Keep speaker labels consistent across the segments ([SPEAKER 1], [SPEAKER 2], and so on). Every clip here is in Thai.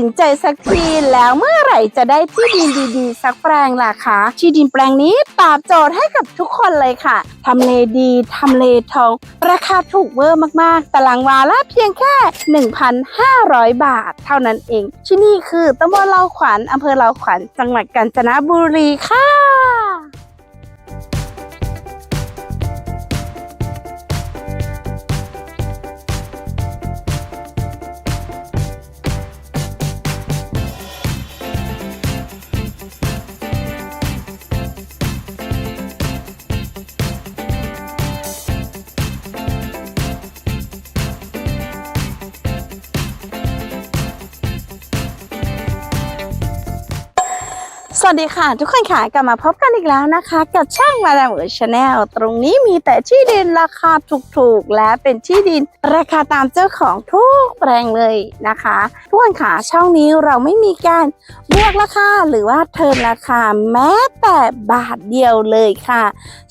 [SPEAKER 1] สินใจสักทีแล้วเมื่อไหร่จะได้ที่ดินดีๆ สักแปลงล่ะคะที่ดินแปลงนี้ตอบโจทย์ให้กับทุกคนเลยค่ะทำเลดีทำเลทอง ราคาถูกเวอร์มากๆตารางวาละเพียงแค่ 1,500 บาท เท่านั้นเอง ที่นี่คือตำบลเลาขวัญอำเภอเลาขวัญจังหวัดกาญจนบุรีค่ะ วัสดีค่ะ ทุกคนค่ะกลับมาพบกันอีกแล้วนะคะ กับช่างมาดามเอ๋ชาแนลตรงนี้มีแต่ที่ดินราคาถูกๆ และเป็นที่ดินราคาตามเจ้าของทุกแปลงเลยนะคะ ทุกคนค่ะช่องนี้เราไม่มีการบวกราคาหรือว่าเทิร์นราคาแม้แต่บาทเดียวเลยค่ะ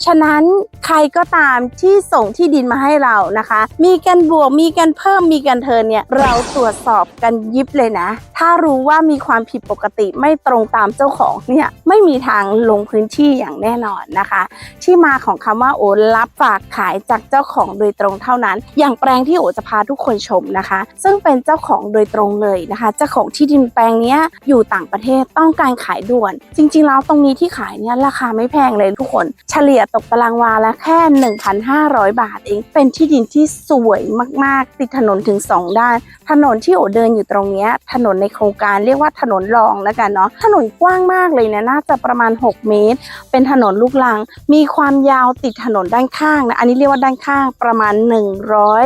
[SPEAKER 1] ฉะนั้นใครก็ตามที่ส่งที่ดินมาให้เรานะคะ มีการบวกมีการเพิ่มมีการเทินเนี่ยเราตรวจสอบกันยิบเลยนะ ถ้ารู้ว่ามีความผิดปกติไม่ตรงตามเจ้าของเนี่ยไม่มีทางลงพื้นที่อย่างแน่นอนนะคะ ที่มาของคำว่าโอรับฝากขายจากเจ้าของโดยตรงเท่านั้น อย่างแปลงที่โอจะพาทุกคนชมนะคะ ซึ่งเป็นเจ้าของโดยตรงเลยนะคะเจ้าของที่ดินแปลงนี้อยู่ต่างประเทศต้องการขายด่วน จริงๆแล้วตรงนี้ที่ขายเนี่ยราคาไม่แพงเลยทุกคน เฉลี่ยตกตารางวาละแค่ 1,500 บาทเอง เป็นที่ดินที่สวยมากๆ ติดถนนถึง 2 ด้าน ถนนที่โอเดินอยู่ตรงนี้ถนนในโครงการเรียกว่าถนนรองแล้วกันเนาะถนนกว้างมากเลยนะน่าจะประมาณ 6 เมตร เป็นถนนลูกลัง มีความยาวติดถนนด้านข้างนะ อันนี้เรียกว่าด้านข้างประมาณ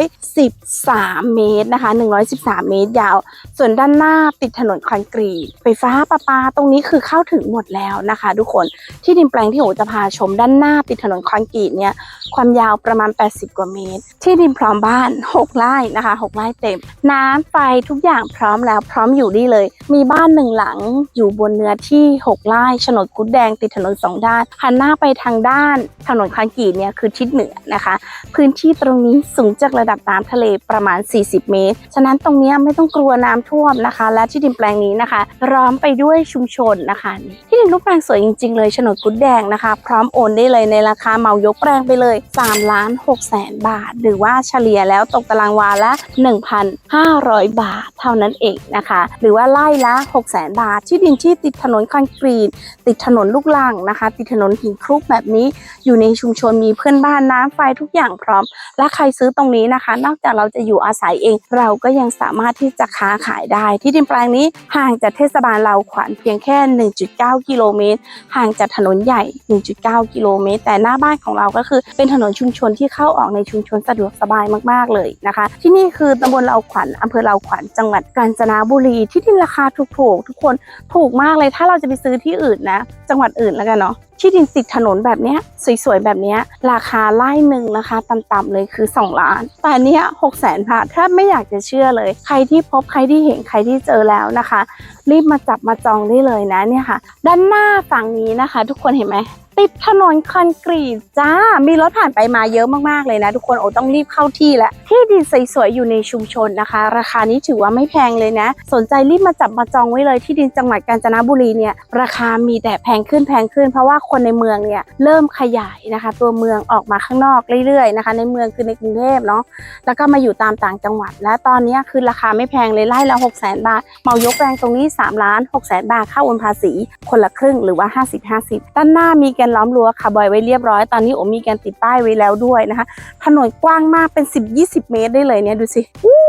[SPEAKER 1] 113 เมตรนะคะ 113 เมตรยาว ส่วนด้านหน้าติดถนนคอนกรีต ไฟฟ้าประปาตรงนี้คือเข้าถึงหมดแล้วนะคะ ทุกคน ที่ดินแปลงที่โอจะพาชมด้านหน้าติดถนนคอนกรีตเนี่ย ความยาวประมาณ 80 กว่าเมตร ที่ดินพร้อมบ้าน 6 ไร่นะคะ 6 ไร่เต็ม น้ำไฟทุกอย่างพร้อมแล้วพร้อมอยู่นี่เลย มีบ้านหนึ่งหลังอยู่บนเนื้อที่ 6ไร่โฉนดกุดแดงติดถนนสองด้านหันหน้าไปทางด้านถนนคอนกีเนี่ยคือทิศเหนือนะคะ พื้นที่ตรงนี้สูงจากระดับน้ำทะเลประมาณ 40 เมตร ฉะนั้นตรงนี้ไม่ต้องกลัวน้ำท่วมนะคะ และที่ดินแปลงนี้นะคะ ร้อมไปด้วยชุมชนนะคะ ที่ดินรูปแปลงสวยจริง ๆ เลยโฉนดกุดแดงนะคะ พร้อมโอนได้เลยในราคาเหมายกแปลงไปเลย3ล้าน6แสนบาท หรือว่าเฉลี่ยแล้วตกตารางวาละ 1,500 บาทเท่านั้นเองนะคะ หรือว่าไล่ละ6แสนบาท ที่ดินที่ติดถนนคอนกรีตติดถนนลูกลังนะคะ ติดถนนหินคลุกแบบนี้ อยู่ในชุมชนมีเพื่อนบ้านน้ำไฟทุกอย่างพร้อม และใครซื้อตรงนี้นะคะ นอกจากเราจะอยู่อาศัยเอง เราก็ยังสามารถที่จะค้าขายได้ ที่ดินแปลงนี้ห่างจากเทศบาลเราขวัญเพียงแค่ 1.9 กิโลเมตร ห่างจากถนนใหญ่ 1.9 กิโลเมตร แต่หน้าบ้านของเราก็คือเป็นถนนชุมชนที่เข้าออกในชุมชนสะดวกสบายมากๆเลยนะคะ ที่นี่คือตำบลเราขวัญอำเภอเราขวัญจังหวัดกาญจนบุรี ที่ดินราคาถูกๆทุกคนถูกมากเลย ถ้าเราจะไปซื้อที่อื่นนะ จังหวัดอื่นแล้วกันเนาะที่ดินติดถนนแบบเนี้ยสวยๆแบบเนี้ยราคาไล่หนึ่งนะคะต่ำๆเลยคือ 2 ล้าน แต่อันเนี้ยหกแสนบาทแทบไม่อยากจะเชื่อเลย ใครที่พบใครที่เห็นใครที่เจอแล้วนะคะ รีบมาจับมาจองได้เลยนะเนี่ยค่ะ ด้านหน้าฝั่งนี้นะคะ ทุกคนเห็นไหม ติดถนนคอนกรีตจ้า มีรถผ่านไปมาเยอะมากๆเลยนะ ทุกคนโอ้ต้องรีบเข้าที่แล้วที่ดินสวยๆอยู่ในชุมชนนะคะ ราคานี้ถือว่าไม่แพงเลยนะ สนใจรีบมาจับมาจองไว้เลยที่ดินจังหวัดกาญจนบุรีเนี่ยราคามีแต่แพงขึ้นแพงขึ้น เพราะว่าคนในเมืองเนี่ยเริ่มขยายนะคะ ตัวเมืองออกมาข้างนอกเรื่อยๆนะคะ ในเมืองคือในกรุงเทพเนาะแล้วก็มาอยู่ตามต่างจังหวัด และตอนนี้คือราคาไม่แพงเลยไล่ละ6 0 0 0 0บาทเหมายกแปลงตรงนี้3ล้าน6 0 0 0 0บาทค่าโอนภาษี คนละครึ่งหรือว่า 50-50 ด้านหน้ามีแกนล้อมรั้วคาร์บอยไว้เรียบร้อย ตอนนี้โอมีแกนติดป้ายไว้แล้วด้วยนะคะ ถนนกว้างมากเป็น 10-20 เมตรได้เลยเนี่ยดูสิอู้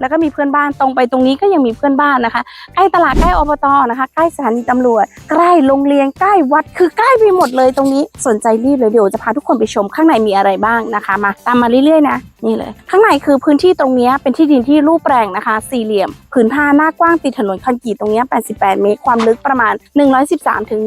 [SPEAKER 1] แล้วก็มีเพื่อนบ้านตรงไปตรงนี้ก็ยังมีเพื่อนบ้านนะคะ ใกล้ตลาดใกล้อบตนะคะ ใกล้สถานีตำรวจ ใกล้โรงเรียนใกล้วัดคือใกล้ไปหมดเลยตรงนี้สนใจรีบเลยเดี๋ยวจะพาทุกคนไปชมข้างในมีอะไรบ้างนะคะ มาตามมาเรื่อยๆนะนี่เลย ข้างในคือพื้นที่ตรงนี้เป็นที่ดินที่รูปแปลงนะคะ สี่เหลี่ยมผืนผ้าหน้ากว้างติดถนนคอนกรีตตรงนี้ 88 เมตร ความลึกประมาณ 113ถึง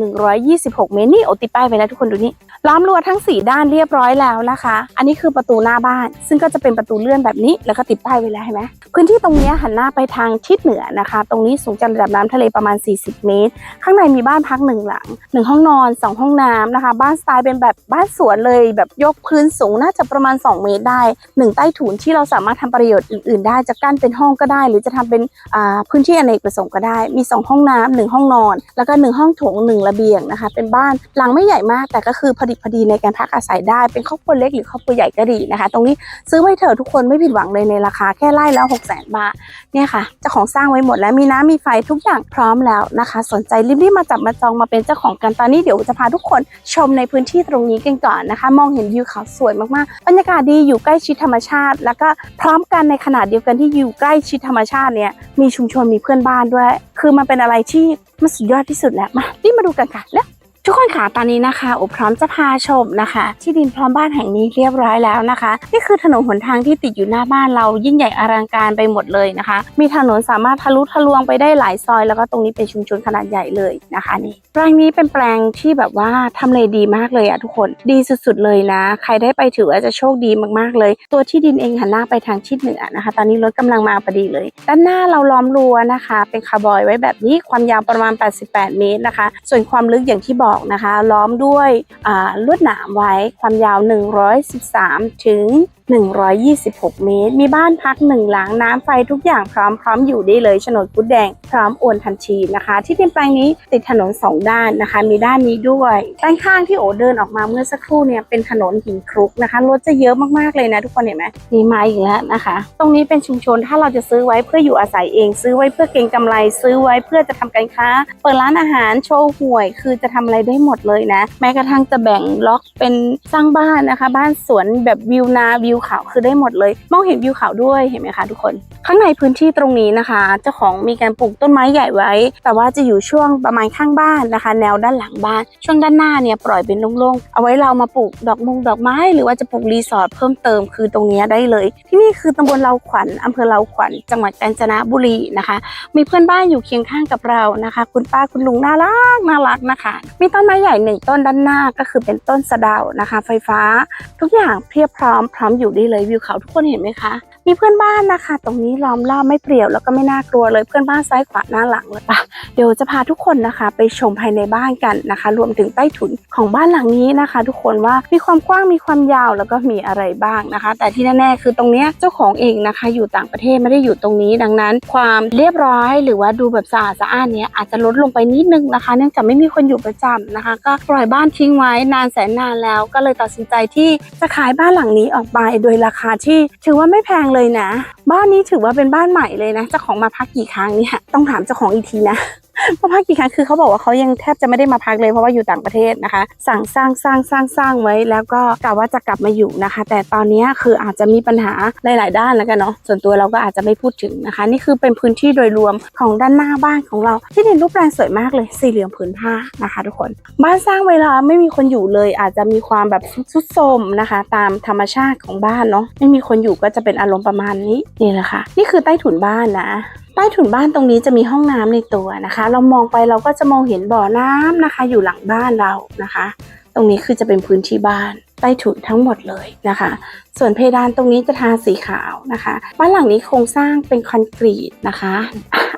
[SPEAKER 1] 126 เมตร นี่โอติดป้ายไปแล้วทุกคนดูนี่ ล้อมรั้วทั้ง 4 ด้านเรียบร้อยแล้วนะคะ อันนี้คือประตูหน้าบ้าน ซึ่งก็จะเป็นประตูเลื่อนแบบนี้ แล้วก็ติดป้ายไว้แล้วเห็นไหม พื้นที่ตรงนี้หันหน้าไปทางทิศเหนือนะคะ ตรงนี้สูงจากระดับน้ำทะเลประมาณ 40 เมตร ข้างในมีบ้านพักหนึ่งหลังหนึ่งห้องนอนสองห้องน้ำนะคะ บ้านสไตล์เป็นแบบบ้านสวนเลย แบบยกพื้นสูงน่าจะประมาณ 2 เมตรได้หนึ่งใต้ถุนที่เราสามารถทำประโยชน์อื่น ๆ ได้ จะกั้นเป็นห้องก็ได้ หรือจะทำเป็นพื้นที่อเนกประสงค์ก็ได้ มี 2 ห้องน้ำหนึ่งห้องนอน แล้วก็หนึ่งห้องโถงหนึ่งระเบียงนะคะ เป็นบ้านหลังไม่ใหญ่มาก แต่ก็คือพอดีพอดีในการพักอาศัยได้ เป็นครอบครัวเล็กหรือครอบครัวใหญ่ก็ดีนะคะ ตรงนี้ซื้อไว้เถอะทุกคนไม่ผิดหวังเลยในราคาแค่ไร่แล้ว6 0 0 0 0บาท เนี่ยค่ะ เจ้าของสร้างไว้หมดแล้วมีน้ำมีไฟทุกอย่างพร้อมแล้วนะคะ สนใจรีบๆมาจับมาจองมาเป็นเจ้าของกัน ตอนนี้เดี๋ยวจะพาทุกคนชมในพื้นที่ตรงนี้กันก่อนนะคะ มองเห็นวิวเขาสวยมากๆ บรรยากาศดีอยู่ใกล้ชิดธรรมชาติ แล้วก็พร้อมกันในขนาดเดียวกันที่อยู่ใกล้ชิดธรรมชาติเนี่ยมีชุมชนมีเพื่อนบ้านด้วย คือมันเป็นอะไรที่มันสุดยอดที่สุดแล้วมารีบมาดูกันค่ะแล้ว ทุกคนค่ะตอนนี้นะคะอุพร้อมจะพาชมนะคะ ที่ดินพร้อมบ้านแห่งนี้เรียบร้อยแล้วนะคะ นี่คือถนนหนทางที่ติดอยู่หน้าบ้านเรายิ่งใหญ่อลังการไปหมดเลยนะคะ มีถนนสามารถทะลุทะลวงไปได้หลายซอย แล้วก็ตรงนี้เป็นชุมชนขนาดใหญ่เลยนะคะนี่แปลงนี้เป็นแปลงที่แบบว่าทำเลดีมากเลยอะทุกคนดีสุดๆเลยนะ ใครได้ไปถือว่าจะโชคดีมากๆเลย ตัวที่ดินเองหันหน้าไปทางทิศเหนือนะคะ ตอนนี้รถกำลังมาพอดีเลย ด้านหน้าเราล้อมรั้วนะคะ เป็นคาร์บอยไว้แบบนี้ความยาวประมาณ 88 เมตรนะคะ ส่วนความลึกอย่างที่บอกนะคะ ล้อมด้วยลวดหนามไว้ความยาว 113 ถึง 126 เมตร มีบ้านพักหนึ่งหลังน้ำไฟทุกอย่างพร้อมพร้อมอยู่ได้เลยโฉนดกุดแดงพร้อมโอนทันทีนะคะ ที่ดินแปลงนี้ติดถนนสองด้านนะคะ มีด้านนี้ด้วยด้านข้างที่โอเดินออกมาเมื่อสักครู่เนี่ยเป็นถนนหินครุกนะคะรถจะเยอะมากๆเลยนะทุกคนเห็นไหมมีมาอีกแล้วนะคะ ตรงนี้เป็นชุมชนถ้าเราจะซื้อไว้เพื่ออยู่อาศัยเอง ซื้อไว้เพื่อเก็งกำไร ซื้อไว้เพื่อจะทำการค้า เปิดร้านอาหารโชว์หวย คือจะทำอะไรได้หมดเลยนะ แม้กระทั่งจะแบ่งล็อกเป็นสร้างบ้านนะคะ บ้านสวนแบบวิวนาวิวเขาคือได้หมดเลย มองเห็นวิวเขาด้วยเห็นไหมคะทุกคน ข้างในพื้นที่ตรงนี้นะคะ เจ้าของมีการปลูกต้นไม้ใหญ่ไว้ แต่ว่าจะอยู่ช่วงประมาณข้างบ้านนะคะ แนวด้านหลังบ้าน ช่วงด้านหน้าเนี่ยปล่อยเป็นโล่งๆเอาไว้เรามาปลูกดอกมงดอกไม้ หรือว่าจะปลูกรีสอร์ทเพิ่มเติมคือตรงนี้ได้เลย ที่นี่คือตำบลเราขวัญอำเภอเราขวัญจังหวัดกาญจนบุรีนะคะ มีเพื่อนบ้านอยู่เคียงข้างกับเรานะคะ คุณป้าคุณลุงน่ารักน่ารักนะคะ มีต้นไม้ใหญ่หนึ่งต้นด้านหน้าก็คือเป็นต้นสะเดานะคะ ไฟฟ้า ทุกอย่างเพียบพร้อมพร้อมอยู่ยู่ได้เลยวิวเขาทุกคนเห็นไหมคะ มีเพื่อนบ้านนะคะ ตรงนี้ล้อมรอบไม่เปรี่ยวแล้วก็ไม่น่ากลัวเลยเพื่อนบ้านซ้ายขวาหน้าหลังเลยปะเดี๋ยวจะพาทุกคนนะคะ ไปชมภายในบ้านกันนะคะ รวมถึงใต้ถุนของบ้านหลังนี้นะคะ ทุกคนว่ามีความกว้างมีความยาวแล้วก็มีอะไรบ้างนะคะ แต่ที่แน่ๆคือตรงนี้เจ้าของเองนะคะ อยู่ต่างประเทศไม่ได้อยู่ตรงนี้ดังนั้น ความเรียบร้อยหรือว่าดูแบบสะอาดสะอ้านเนี้ยอาจจะลดลงไปนิดนึงนะคะ เนื่องจากไม่มีคนอยู่ประจำนะคะ ก็ปล่อยบ้านทิ้งไว้นานแสนนานแล้ว ก็เลยตัดสินใจที่จะขายบ้านหลังนี้ออกไปโดยราคาที่ถือว่าไม่แพงเลยนะ บ้านนี้ถือว่าเป็นบ้านใหม่เลยนะเจ้าของมาพักกี่ครั้งเนี่ยต้องถามเจ้าของอีกทีนะ มาพักกี่ครั้งคือเขาบอกว่าเขายังแทบจะไม่ได้มาพักเลยเพราะว่าอยู่ต่างประเทศนะคะ สั่งสร้างสร้างสร้างสร้างไว้ แล้วก็กะว่าจะกลับมาอยู่นะคะ แต่ตอนนี้คืออาจจะมีปัญหาหลาย ๆ ด้านแล้วกันเนาะส่วนตัวเราก็อาจจะไม่พูดถึงนะคะ นี่คือเป็นพื้นที่โดยรวมของด้านหน้าบ้านของเรา ที่ดินรูปแปลงสวยมากเลยสี่เหลี่ยมผืนผ้านะคะ ทุกคน บ้านสร้างเวลาไม่มีคนอยู่เลย อาจจะมีความแบบทรุดโทมนะคะ ตามธรรมชาติของบ้านเนาะไม่มีคนอยู่ก็จะเป็นอารมณ์ประมาณนี้นี่แหละค่ะนี่คือใต้ถุนบ้านนะ ใต้ถุนบ้านตรงนี้จะมีห้องน้ำในตัวนะคะ เรามองไปเราก็จะมองเห็นบ่อน้ำนะคะ อยู่หลังบ้านเรานะคะ ตรงนี้คือจะเป็นพื้นที่บ้านใต้ถุนทั้งหมดเลยนะคะ ส่วนเพดานตรงนี้จะทาสีขาวนะคะ บ้านหลังนี้โครงสร้างเป็นคอนกรีตนะคะ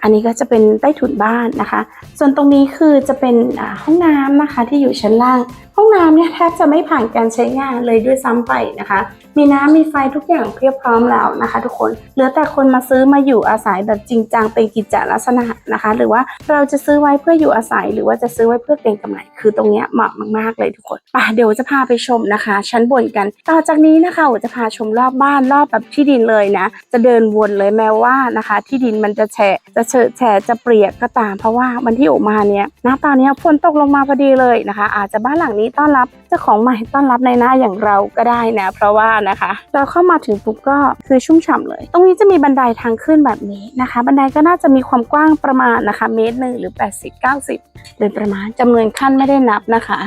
[SPEAKER 1] อันนี้ก็จะเป็นใต้ถุนบ้านนะคะ ส่วนตรงนี้คือจะเป็นห้องน้ำนะคะที่อยู่ชั้นล่าง ห้องน้ำเนี่ยแทบจะไม่ผ่านการใช้งานเลยด้วยซ้ำไปนะคะ มีน้ำมีไฟทุกอย่างเพียบพร้อมแล้วนะคะ ทุกคน เหลือแต่คนมาซื้อมาอยู่อาศัยแบบจริงจังเป็นกิจจลักษณะนะคะ หรือว่าเราจะซื้อไว้เพื่ออยู่อาศัย หรือว่าจะซื้อไว้เพื่อเก็งกำไรคือตรงเนี้ยเหมาะมากๆเลยทุกคนป่ะเดี๋ยวจะพาไปชมนะคะ ชั้นบนกัน ต่อจากนี้นะคะผมจะพาชมรอบบ้านรอบแบบที่ดินเลยนะ จะเดินวนเลยแม้ว่านะคะ ที่ดินมันจะแฉะจะเฉะแฉะจะเปรียกก็ตาม เพราะว่าวันที่ออกมาเนี่ยณตอนนี้ฝนตกลงมาพอดีเลยนะคะ อาจจะบ้านหลังนี้ต้อนรับเจ้าของใหม่ต้อนรับในหน้าอย่างเราก็ได้นะ เพราะว่านะคะ เราเข้ามาถึงปุ๊บก็คือชุ่มฉ่ำเลย ตรงนี้จะมีบันไดทางขึ้นแบบนี้นะคะ บันไดก็น่าจะมีความกว้างประมาณนะคะเมตรหนึ่งหรือ 80 90 โดยประมาณจำนวนขั้นไม่ได้นับนะคะ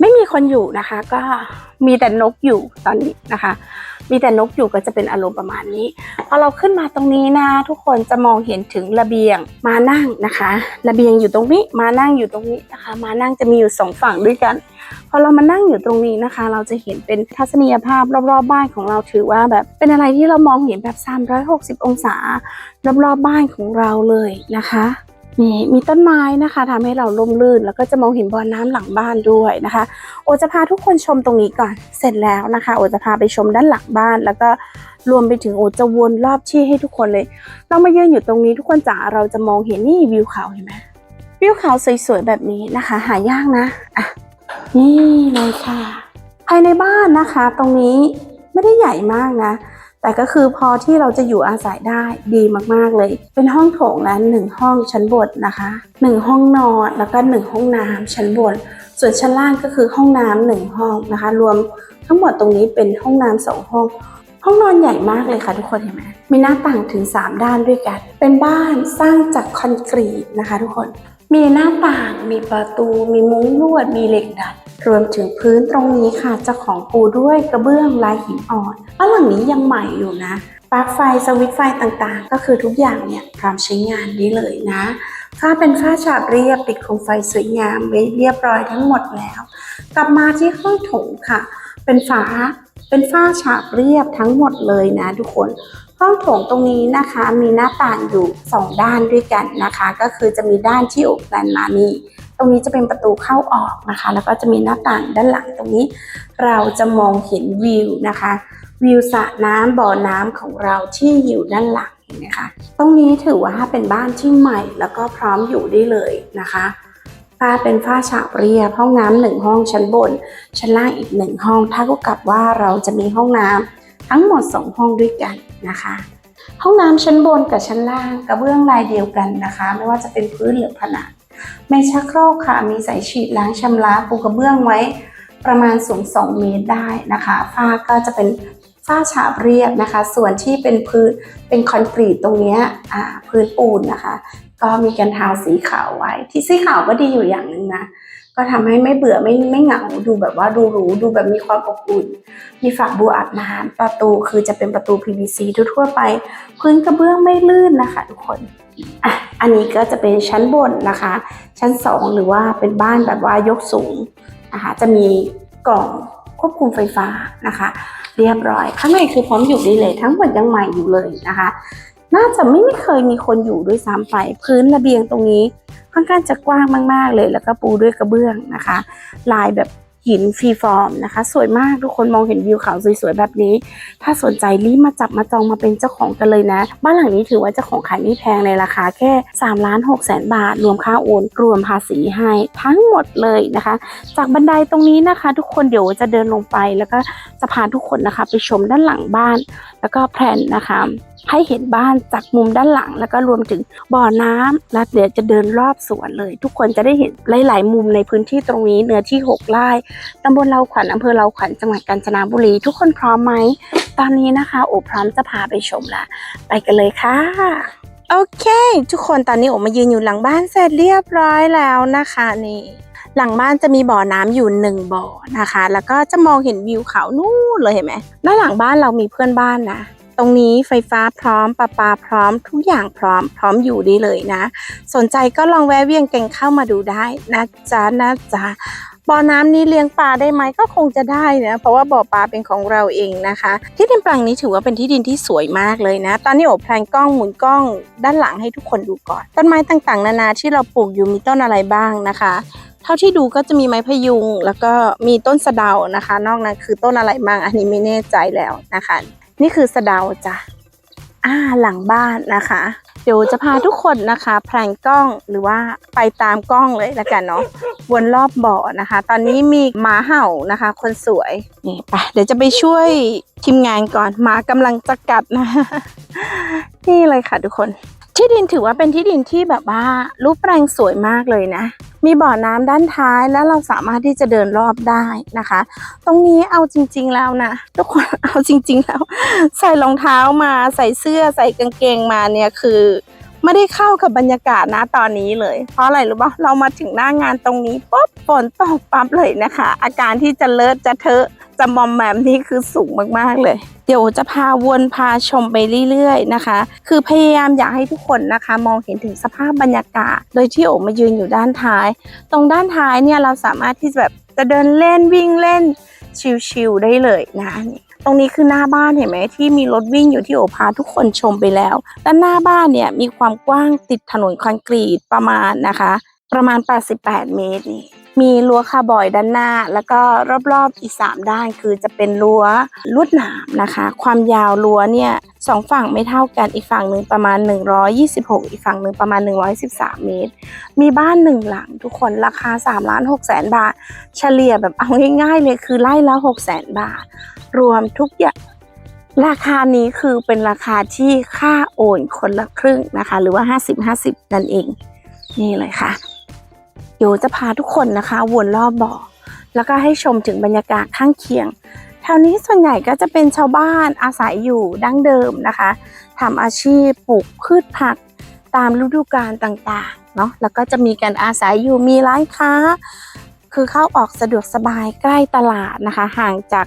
[SPEAKER 1] ไม่มีคนอยู่นะคะ ก็มีแต่นกอยู่ตอนนี้นะคะ มีแต่นกอยู่ก็จะเป็นอารมณ์ประมาณนี้พอเราขึ้นมาตรงนี้นะ ทุกคนจะมองเห็นถึงระเบียงมานั่งนะคะ ระเบียงอยู่ตรงนี้มานั่งอยู่ตรงนี้นะคะ มานั่งจะมีอยู่สองฝั่งด้วยกันพอเรามานั่งอยู่ตรงนี้นะคะ เราจะเห็นเป็นทัศนียภาพรอบๆบ้านของเราถือว่าแบบเป็นอะไรที่เรามองเห็นแบบ 360 องศารอบๆบ้านของเราเลยนะคะ นี่มีต้นไม้นะคะทำให้เราล่มลื่น แล้วก็จะมองเห็นบ่อน้ำหลังบ้านด้วยนะคะ โอจะพาทุกคนชมตรงนี้ก่อนเสร็จแล้วนะคะ โอจะพาไปชมด้านหลังบ้าน แล้วก็รวมไปถึงโอจะวนรอบที่ให้ทุกคนเลย เรามายืนอยู่ตรงนี้ทุกคนจ๋าเราจะมองเห็นนี่วิวเขาเห็นไหมวิวเขาสวยๆแบบนี้นะคะ หายากนะอะนี่เลยค่ะ ภายในบ้านนะคะ ตรงนี้ไม่ได้ใหญ่มากนะ แต่ก็คือพอที่เราจะอยู่อาศัยได้ดีมากๆเลย เป็นห้องโถงและหนึ่งห้องชั้นบนนะคะหนึ่งห้องนอนแล้วก็หนึ่งห้องน้ำชั้นบน ส่วนชั้นล่างก็คือห้องน้ำหนึ่งห้องนะคะ รวมทั้งหมดตรงนี้เป็นห้องน้ำสองห้อง ห้องนอนใหญ่มากเลยค่ะทุกคนเห็นไหมมีหน้าต่างถึง 3 ด้านด้วยกัน เป็นบ้านสร้างจากคอนกรีตนะคะ ทุกคน มีหน้าต่าง มีประตู มีมุ้งลวด มีเหล็กดัด รวมถึงพื้นตรงนี้ค่ะจ้าของปูด้วยกระเบื้องลายหินอ่อนบ้านหลังนี้ยังใหม่อยู่นะปลั๊กไฟสวิตไฟต่างๆ ก็คือทุกอย่างเนี่ยพร้อมใช้งานได้เลยนะฝ้าเป็นฝ้าฉาบเรียบติดโคมไฟสวยงามเรียบร้อยทั้งหมดแล้ว กลับมาที่ห้องโถงค่ะ เป็นฝาเป็นฝ้าฉาบเรียบทั้งหมดเลยนะทุกคนห้องโถงตรงนี้นะคะมีหน้าต่างอยู่สองด้านด้วยกันนะคะ ก็คือจะมีด้านที่อบแปลนมานี่ ตรงนี้จะเป็นประตูเข้าออกนะคะ แล้วก็จะมีหน้าต่างด้านหลังตรงนี้ เราจะมองเห็นวิวนะคะ วิวสระน้ำบ่อน้ำของเราที่อยู่ด้านหลังเห็นะคะตรงนี้ถือว่าเป็นบ้านที่ใหม่แล้วก็พร้อมอยู่ได้เลยนะคะฝ้าเป็นฝ้าฉาบเรียบห้องน้ำหนึ่งห้องชั้นบน ชั้นล่างอีกหนึ่งห้อง ถ้าก็กลับว่าเราจะมีห้องน้ำทั้งหมดสองห้องด้วยกันนะคะ ห้องน้ำชั้นบนกับชั้นล่างกระเบื้องลายเดียวกันนะคะ ไม่ว่าจะเป็นพื้นหรือผนัง ไม่ชักโครกค่ะ มีสายฉีดล้างชำระปูกระเบื้องไว้ประมาณสูง 2 เมตรได้นะคะฝ้าก็จะเป็นฝ้าฉาบเรียบนะคะ ส่วนที่เป็นพื้นเป็นคอนกรีตตรงนี้พื้นปูนนะคะ ก็มีการทาสีขาวไว้ ที่สีขาวก็ดีอยู่อย่างหนึ่งนะก็ทำให้ไม่เบื่อไม่ไม่เหงาดูแบบว่าดูหรูดูแบบมีความอบอุ่น มีฝักบัวอาบน้ำประตูคือจะเป็นประตู PVC ทั่วๆไป พื้นกระเบื้องไม่ลื่นนะคะทุกคน อะอันนี้ก็จะเป็นชั้นบนนะคะ ชั้น 2 หรือว่าเป็นบ้านแบบว่ายกสูงนะคะจะมีกล่องควบคุมไฟฟ้านะคะ เรียบร้อย ข้างในคือพร้อมอยู่ด้เลย ทั้งหมดยังใหม่อยู่เลยนะคะ น่าจะไม่ไม่เคยมีคนอยู่ด้วยซ้ำไปพื้นระเบียงตรงนี้ค่อนข้างจะกว้างมาก ๆเลย แล้วก็ปูด้วยกระเบื้องนะคะ ลายแบบ หินฟรีฟอร์มนะคะ สวยมากทุกคนมองเห็นวิวเขาสวยๆแบบนี้ ถ้าสนใจรีบมาจับมาจองมาเป็นเจ้าของกันเลยนะ บ้านหลังนี้ถือว่าเจ้าของขายไม่แพงในราคาแค่3ล้าน6แสนบาท รวมค่าโอนรวมภาษีให้ทั้งหมดเลยนะคะ จากบันไดตรงนี้นะคะ ทุกคนเดี๋ยวจะเดินลงไปแล้วก็จะพาทุกคนนะคะ ไปชมด้านหลังบ้าน แล้วก็แผนนะคะ ให้เห็นบ้านจากมุมด้านหลัง แล้วก็รวมถึงบ่อน้ำแล้วเดี๋ยวจะเดินรอบสวนเลย ทุกคนจะได้เห็นหลาย ๆ มุมในพื้นที่ตรงนี้เนื้อที่ 6 ไร่ตำบลเราขวัญอำเภอเราขวัญจังหวัดกาญจนบุรี ทุกคนพร้อมไหมตอนนี้นะคะ โอพร้อมจะพาไปชมละไปกันเลยค่ะโอเค ทุกคนตอนนี้โอมายืนอยู่หลังบ้านเสร็จเรียบร้อยแล้วนะคะนี่ หลังบ้านจะมีบ่อน้ำอยู่หนึ่งบ่อนะคะ แล้วก็จะมองเห็นวิวเขานู่นเลยเห็นไหมด้านหลังบ้านเรามีเพื่อนบ้านนะตรงนี้ไฟฟ้าพร้อมประปาพร้อมทุกอย่างพร้อม พร้อมอยู่ด้เลยนะ สนใจก็ลองแวะเวียนกันเข้ามาดูได้นะจ๊ะนะจ๊ะบ่อน้ำนี้เลี้ยงปลาได้ไหมก็คงจะได้นะเพราะว่าบ่อปลาเป็นของเราเองนะคะ ที่ดินแปลงนี้ถือว่าเป็นที่ดินที่สวยมากเลยนะ ตอนนี้โอบแพลนกล้องหมุนกล้องด้านหลังให้ทุกคนดูก่อน ต้นไม้ต่างๆ นานาที่เราปลูกอยู่มีต้นอะไรบ้างนะคะ เท่าที่ดูก็จะมีไม้พยุง แล้วก็มีต้นสะเดานะคะ นอกนั้นคือต้นอะไรบ้างอันนี้ไม่แน่ใจแล้วนะคะ นี่คือสะเดาจ้ะอ่าหลังบ้านนะคะ เดี๋ยวจะพาทุกคนนะคะแพลงกล้องหรือว่าไปตามกล้องเลยละกันเนาะวนรอบบ่อนะคะ ตอนนี้มีหมาเห่านะคะ คนสวยนี่ไปเดี๋ยวจะไปช่วยทีมงานก่อนหมากำลังจะกัดนะ นี่เลยค่ะทุกคน ที่ดินถือว่าเป็นที่ดินที่แบบว่ารูปแปลงสวยมากเลยนะ มีบ่อน้ำด้านท้ายแล้วเราสามารถที่จะเดินรอบได้นะคะ ตรงนี้เอาจริง ๆแล้วนะทุกคนเอาจริง ๆ แล้ว ใส่รองเท้ามาใส่เสื้อใส่กางเกงมาเนี่ยคือ ไม่ได้เข้ากับบรรยากาศนะตอนนี้เลย เพราะอะไรรู้ปะเรามาถึงหน้างานตรงนี้ปุ๊บฝนตกปั๊บเลยนะคะ อาการที่จะเลิศจะเทอะจะมอมแมมนี่คือสูงมากๆเลย เดี๋ยวจะพาวนพาชมไปเรื่อยๆนะคะ คือพยายามอยากให้ทุกคนนะคะ มองเห็นถึงสภาพบรรยากาศ โดยที่โอมายืนอยู่ด้านท้าย ตรงด้านท้ายเนี่ยเราสามารถที่จะแบบจะเดินเล่นวิ่งเล่นชิลๆได้เลยนะนี่ ตรงนี้คือหน้าบ้านเห็นไหมที่มีรถวิ่งอยู่ที่โอพาทุกคนชมไปแล้ว ด้านหน้าบ้านเนี่ยมีความกว้างติดถนนคอนกรีตประมาณนะคะ ประมาณ 88 เมตรนี่มีรั้วคาร์บอยด้านหน้า แล้วก็รอบๆอีก3ด้านคือจะเป็นรั้วลวดหนามนะคะ ความยาวรั้วเนี่ยสองฝั่งไม่เท่ากันอีกฝั่งหนึ่งประมาณ 126 อีกฝั่งหนึ่งประมาณ 113 เมตร มีบ้านหนึ่งหลังทุกคนราคา3ล้าน6แสนบาท เฉลี่ยแบบเอาง่ายๆเลยคือไล่ละ6แสนบาท รวมทุกอย่างราคานี้คือเป็นราคาที่ค่าโอนคนละครึ่งนะคะ หรือว่า 50-50 นั่นเอง นี่เลยค่ะเดี๋ยวจะพาทุกคนนะคะ วนรอบบ่อ แล้วก็ให้ชมถึงบรรยากาศข้างเคียงแถวนี้ส่วนใหญ่ก็จะเป็นชาวบ้านอาศัยอยู่ดั้งเดิมนะคะทำอาชีพปลูกพืชผักตามฤดูกาลต่างๆเนาะแล้วก็จะมีการอาศัยอยู่มีร้านค้า คือเข้าออกสะดวกสบายใกล้ตลาดนะคะ ห่างจาก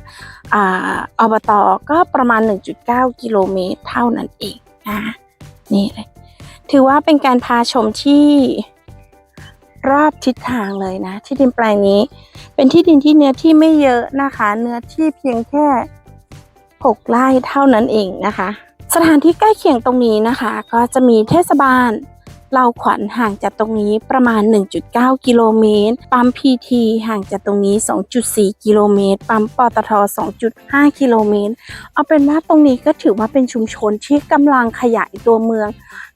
[SPEAKER 1] อาอบตก็ประมาณ 1.9 กิโลเมตรเท่านั้นเองนะนี่เลยถือว่าเป็นการพาชมที่รอบทิศทางเลยนะ ที่ดินแปลงนี้ เป็นที่ดินที่เนื้อที่ไม่เยอะนะคะ เนื้อที่เพียงแค่ 6 ไร่เท่านั้นเองนะคะ สถานที่ใกล้เคียงตรงนี้นะคะ ก็จะมีเทศบาล เราขวัญห่างจากตรงนี้ประมาณ 1.9 กิโลเมตร ปั๊มพีทีห่างจากตรงนี้ 2.4 กิโลเมตร ปั๊มปตท 2.5 กิโลเมตร เอาเป็นว่าตรงนี้ก็ถือว่าเป็นชุมชนที่กำลังขยายตัวเมือง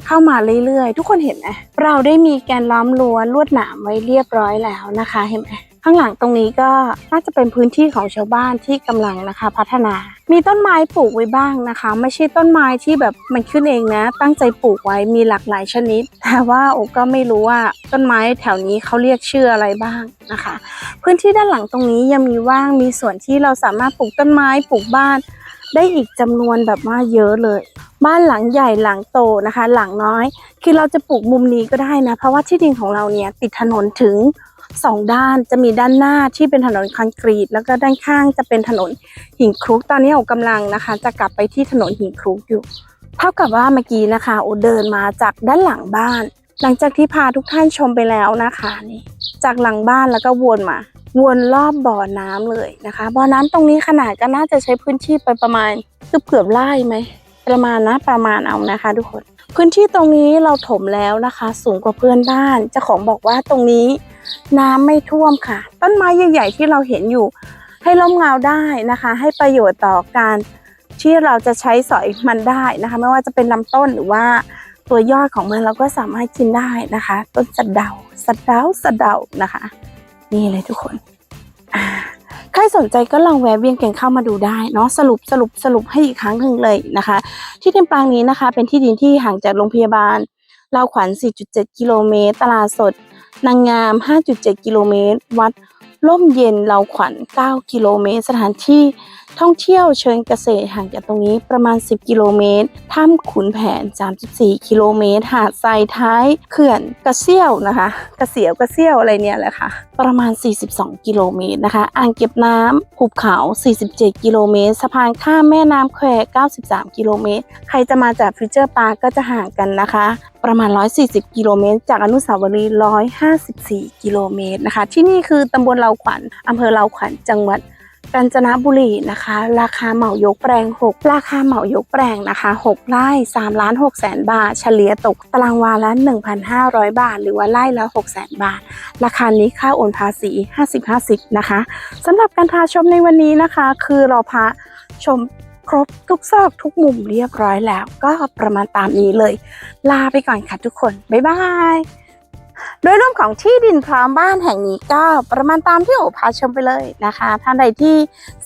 [SPEAKER 1] เข้ามาเรื่อยๆ ทุกคนเห็นไหมเราได้มีแกนล้อมรั้วลวดหนามไว้เรียบร้อยแล้วนะคะ เห็นไหม ข้างหลังตรงนี้ก็น่าจะเป็นพื้นที่ของชาวบ้านที่กำลังนะคะ พัฒนา มีต้นไม้ปลูกไว้บ้างนะคะ ไม่ใช่ต้นไม้ที่แบบมันขึ้นเองนะ ตั้งใจปลูกไว้มีหลากหลายชนิด แต่ว่าโอก็ไม่รู้ว่าต้นไม้แถวนี้เขาเรียกชื่ออะไรบ้างนะคะ พื้นที่ด้านหลังตรงนี้ยังมีว่างมีส่วนที่เราสามารถปลูกต้นไม้ปลูกบ้าน ได้อีกจำนวนแบบว่าเยอะเลยบ้านหลังใหญ่หลังโตนะคะ หลังน้อย คือเราจะปลูกมุมนี้ก็ได้นะ เพราะว่าที่ดินของเราเนี่ยติดถนนถึง สองด้านจะมีด้านหน้าที่เป็นถนนคอนกรีต แล้วก็ด้านข้างจะเป็นถนนหินคลุก ตอนนี้โอกำลังนะคะ จะกลับไปที่ถนนหินคลุกอยู่ เท่ากับว่าเมื่อกี้นะคะ โอเดินมาจากด้านหลังบ้าน หลังจากที่พาทุกท่านชมไปแล้วนะคะนี่จากหลังบ้านแล้วก็วนมา วนรอบบ่อน้ำเลยนะคะ บ่อน้ำตรงนี้ขนาดก็น่าจะใช้พื้นที่ไปประมาณเกือบเกือบไร่ไหมประมาณนะประมาณเอานะคะ ทุกคน พื้นที่ตรงนี้เราถมแล้วนะคะ สูงกว่าเพื่อนบ้านเจ้าของบอกว่าตรงนี้ น้ำไม่ท่วมค่ะ ต้นไม้ใหญ่ๆที่เราเห็นอยู่ ให้ร่มเงาได้นะคะ ให้ประโยชน์ต่อการที่เราจะใช้สอยมันได้นะคะ ไม่ว่าจะเป็นลำต้นหรือว่าตัวยอดของมันเราก็สามารถกินได้นะคะ ต้นสะเดาสะเดาสะเดานะคะ นี่เลยทุกคนใครสนใจก็ลองแวะเวียนกันเข้ามาดูได้เนาะสรุปสรุปสรุปให้อีกครั้งหนึ่งเลยนะคะ ที่ดินปางนี้นะคะ เป็นที่ดินที่ห่างจากโรงพยาบาลลาวขวัญ 4.7 กิโลเมตร ตลาดสด นางงาม 5.7 กิโลเมตร วัด ร่มเย็น เหล่าขวัญ 9 กิโลเมตร สถานที่ ท่องเที่ยวเชิงเกษตรห่างจากตรงนี้ประมาณ 10 กิโลเมตร ถ้ำขุนแผน 34 กิโลเมตร หาดทรายท้ายเขื่อนกระเซี่ยวนะคะ กระเสียวกระเซี่ยวอะไรเนี่ยแหละค่ะ ประมาณ 42 กิโลเมตรนะคะ อ่างเก็บน้ำหุบเขา 47 กิโลเมตร สะพานข้ามแม่น้ำแคว93 กิโลเมตร ใครจะมาจากฟิวเจอร์ปาร์กก็จะห่างกันนะคะ ประมาณ 140 กิโลเมตร จากอนุสาวรีย์ 154 กิโลเมตรนะคะ ที่นี่คือตำบลเลาขวัญอำเภอเลาขวัญ จังหวัด กาญจนบุรีนะคะ ราคาเหมายกแปลง 6 ราคาเหมายกแปลงนะคะ 6 ไร่3ล้าน6แสนบาท เฉลี่ยตกตารางวาละ 1,500 บาท หรือว่าไร่ละ6แสนบาท ราคานี้ค่าโอนภาษี 50-50 นะคะสำหรับการพาชมในวันนี้นะคะ คือเราพาชมครบทุกซอกทุกมุมเรียบร้อยแล้ว ก็ประมาณตามนี้เลย ลาไปก่อนค่ะทุกคน บ๊ายบาย โดยรวมของที่ดินพร้อมบ้านแห่งนี้ก็ประมาณตามที่โอพาชมไปเลยนะคะ ท่านใดที่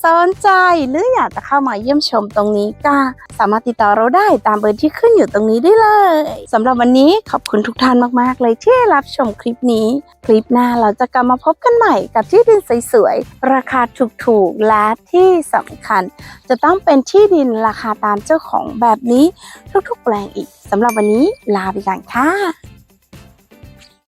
[SPEAKER 1] สนใจหรืออยากจะเข้ามาเยี่ยมชมตรงนี้ก็สามารถติดต่อเราได้ตามเบอร์ที่ขึ้นอยู่ตรงนี้ได้เลยสำหรับวันนี้ขอบคุณทุกท่านมากๆ เลยที่รับชมคลิปนี้ คลิปหน้าเราจะกลับมาพบกันใหม่กับที่ดินสวยๆราคาถูกๆและที่สำคัญ จะต้องเป็นที่ดินราคาตามเจ้าของแบบนี้ทุกๆแปลงอีกสำหรับวันนี้ลาไปก่อนค่ะ